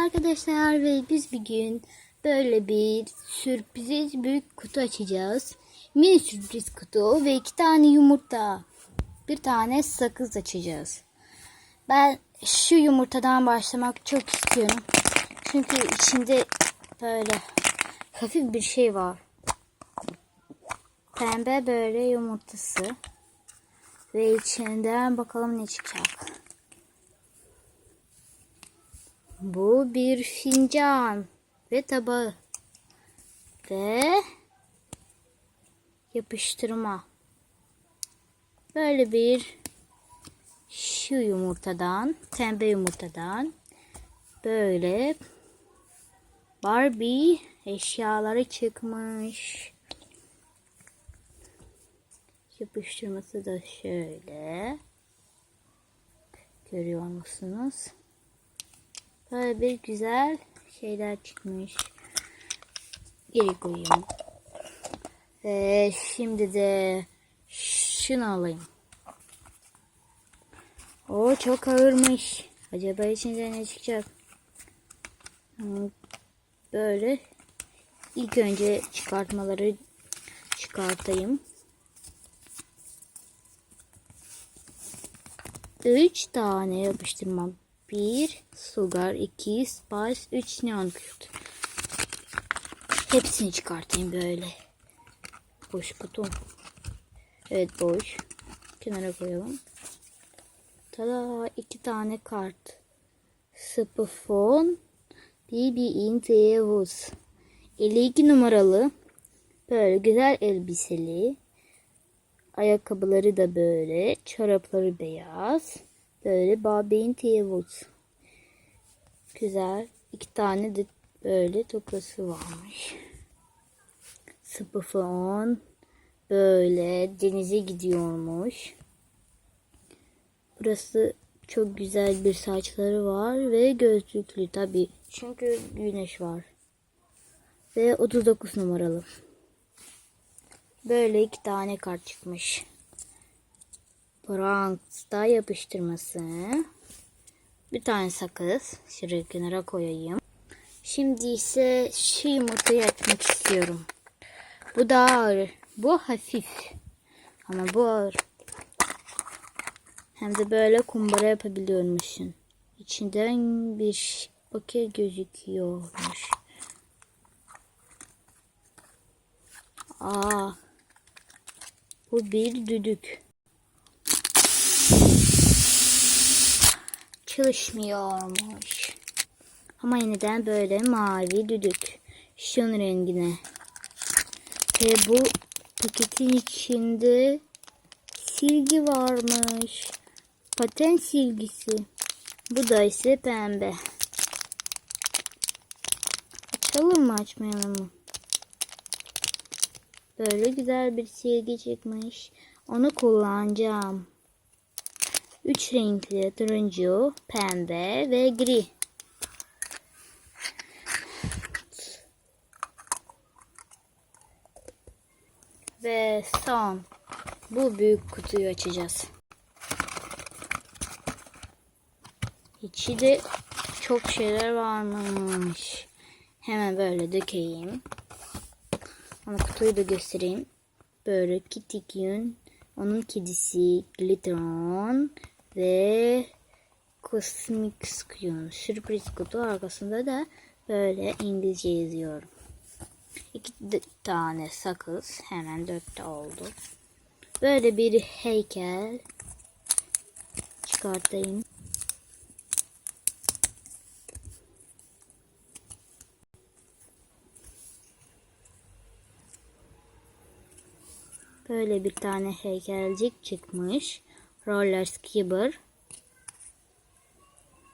arkadaşlar ve biz bir gün böyle bir sürpriz büyük kutu açacağız. Mini sürpriz kutu ve iki tane yumurta. Bir tane sakız açacağız. Ben şu yumurtadan başlamak çok istiyorum. Çünkü içinde böyle hafif bir şey var. Pembe böyle yumurtası. Ve içinden bakalım ne çıkacak. Bu bir fincan ve tabağı ve yapıştırma. Böyle bir şu yumurtadan, pembe yumurtadan böyle Barbie eşyaları çıkmış. Yapıştırması da şöyle. Görüyor musunuz? Böyle bir güzel şeyler çıkmış. Geri koyayım. Ve şimdi de şunu alayım. O çok ağırmış. Acaba içinde ne çıkacak? Hmm, böyle ilk önce çıkartmaları çıkartayım. 3 tane yapıştırmam 1 sugar 2 spice 3 neon kürt. Hepsini çıkartayım böyle. Boş kutu. Evet boş. Kenara koyalım. Tada iki tane kart. Spifon BB in the Woods. 52 numaralı böyle güzel elbiseli. Ayakkabıları da böyle. Çorapları beyaz. Böyle Babin Tevuz. Güzel. İki tane de böyle tokası varmış. Spafon. Böyle denize gidiyormuş. Burası çok güzel bir saçları var ve gözlüklü tabi. Çünkü güneş var. Ve 39 numaralı. Böyle iki tane kart çıkmış. Bronx'ta yapıştırması. Bir tane sakız. Şuraya kenara koyayım. Şimdi ise şu yumurtayı açmak istiyorum. Bu daha ağır. Bu hafif. Ama bu ağır. Hem de böyle kumbara yapabiliyormuşsun. İçinden bir bakır gözüküyormuş. Aa, bu bir düdük. Çalışmıyormuş. Ama yeniden böyle mavi düdük. Şunun rengine. Ve bu paketin içinde silgi varmış. Paten silgisi. Bu da ise pembe. Açalım mı açmayalım mı? Böyle güzel bir silgi çıkmış. Onu kullanacağım. Üç renkli turuncu, pembe ve gri. Ve son. Bu büyük kutuyu açacağız. İçi de çok şeyler varmış. Hemen böyle dökeyim. Ama kutuyu da göstereyim. Böyle Kitty Kyun, onun kedisi Glitteron ve Cosmic Kyun. Sürpriz kutu arkasında da böyle İngilizce yazıyorum. İki tane sakız. Hemen dörtte oldu. Böyle bir heykel çıkartayım. Böyle bir tane heykelcik çıkmış. Roller skipper.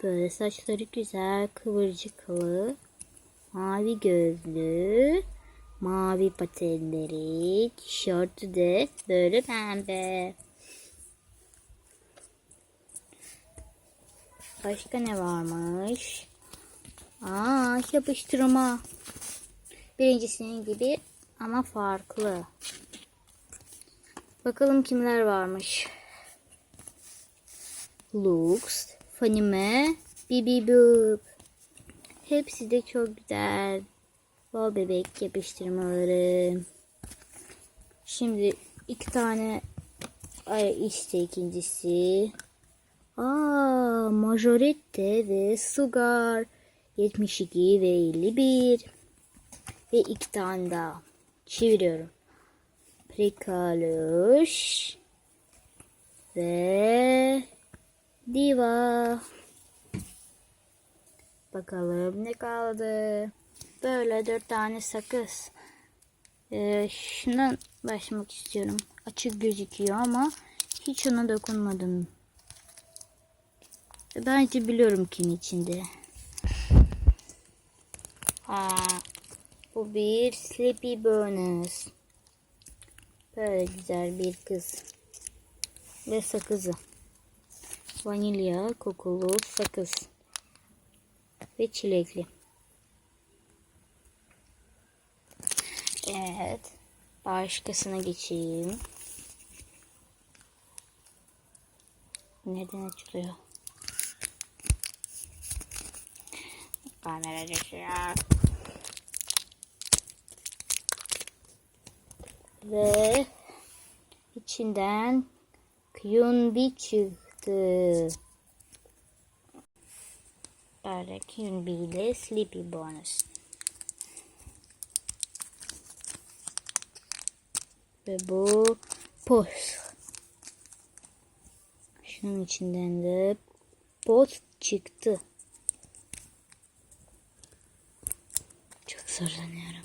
Böyle saçları güzel, kıvırcıklı. Mavi gözlü. Mavi patenleri. Tişörtü de böyle pembe. Başka ne varmış? Aa, yapıştırma. Birincisinin gibi ama farklı. Bakalım kimler varmış. Lux, Fanime, Bibi Boop. Hepsi de çok güzel. Bol bebek yapıştırmaları. Şimdi iki tane ay işte ikincisi. Aa, majorette ve sugar 72 ve 51 ve iki tane daha çeviriyorum. Prikaluş ve diva. Bakalım ne kaldı. Böyle dört tane sakız. Ee, şundan başlamak istiyorum. Açık gözüküyor ama hiç ona dokunmadım. Bence biliyorum kim içinde. Ha, bu bir Sleepy Bonus. Böyle güzel bir kız. Ve sakızı. Vanilya kokulu sakız. Ve çilekli. Evet. Başkasına geçeyim. Neden açılıyor? Kamera düşüyor. Ve içinden Kyunbi çıktı. Böyle Kyunbi ile Sleepy Bonus. Ve bu post. Şunun içinden de post çıktı. Çok zorlanıyorum.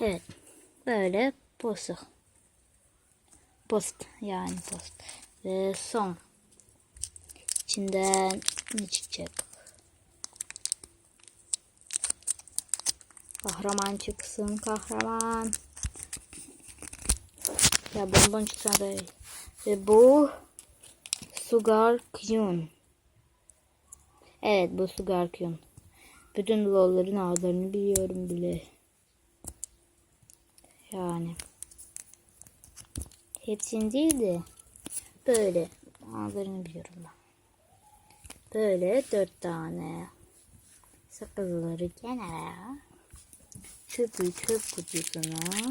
Evet. Böyle post. Post yani post. Ve son. İçinden ne çıkacak? Kahraman çıksın kahraman. Ya bonbon çıksa da. Ve bu Sugar Kyun. Evet bu Sugar Kyun. Bütün lolların adlarını biliyorum bile. Yani. Hepsini değil de böyle adlarını biliyorum ben. Böyle dört tane sakızları kenara çöpü çöp kutusuna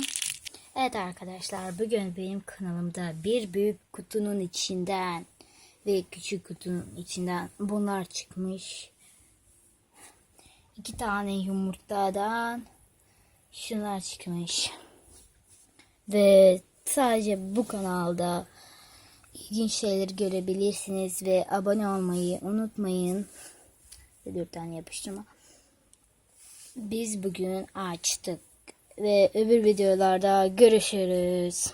Evet arkadaşlar bugün benim kanalımda bir büyük kutunun içinden ve küçük kutunun içinden bunlar çıkmış. İki tane yumurtadan şunlar çıkmış. Ve sadece bu kanalda ilginç şeyler görebilirsiniz ve abone olmayı unutmayın. Dört tane yapıştırma. Biz bugün açtık ve öbür videolarda görüşürüz.